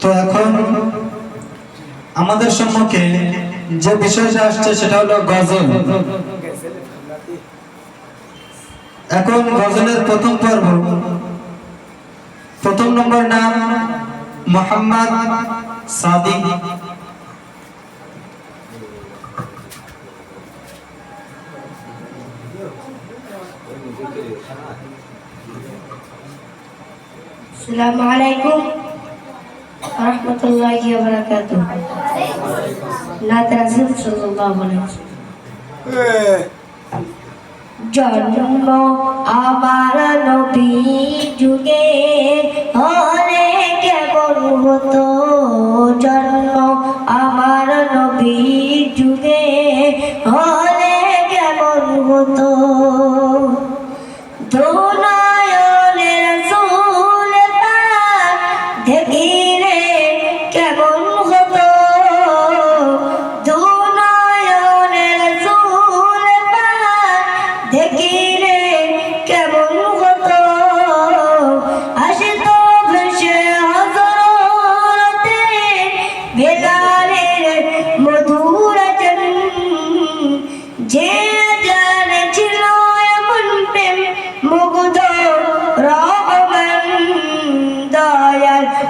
তো এখন আমাদের সম্মুখে যে বিষয়টা আসছে সেটা হলো গজল এখন গজলের প্রথম পর্ব প্রথম নম্বর নাম মোহাম্মদ সাদিক السلام عليكم রহমতুল্লাহি ওয়া বারাকাতুহু নাত রাসূল বলে জন্ম আবার নবী যুগে হলে কেমন জন্ম আবার নবী যুগে হলে কেমন হতো? ধুনায়নের সুলতান দেখি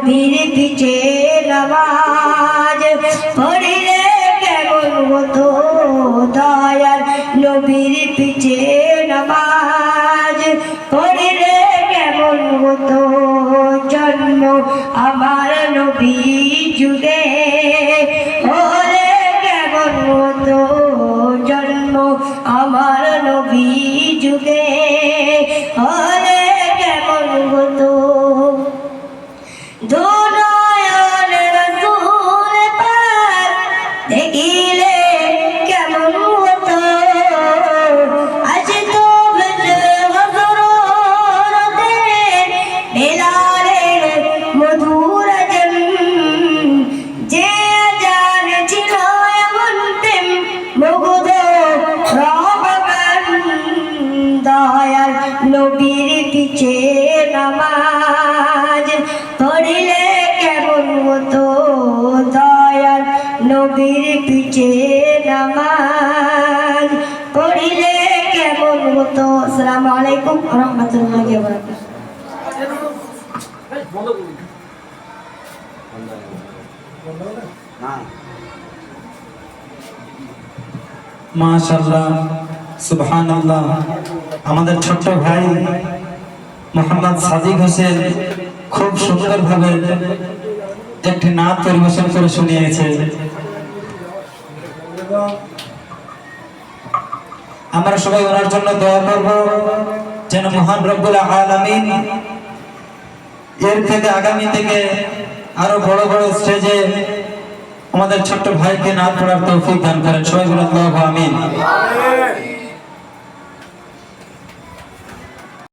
নবীর পিছে নামাজ পড়িলে কেমন হতো দয়াল নবীর পিছে নামাজ পড়িলে কেমন হতো জন্ম আমার নবী যুগে। হতো দয়াল নবীর পিছে নামাজ পড়িলে কেমন আসসালামু আলাইকুম রহমতুল্লাহি আমাদের ছোট্ট ভাই মোহাম্মদ সাদিক হোসেন খুব সুন্দরভাবে একটি নাচ পরিবেশন করে শুনিয়েছে। আমরা সবাই ওনার জন্য দোয়া করব, যেন মহান রব্বুল আলামিন এর থেকে আগামী থেকে আরও বড় বড় স্টেজে আমাদের ছোট্ট ভাইকে নাচ পড়ার তৌফিক দান করেন। সবাই বলে আল্লাহু আমিন।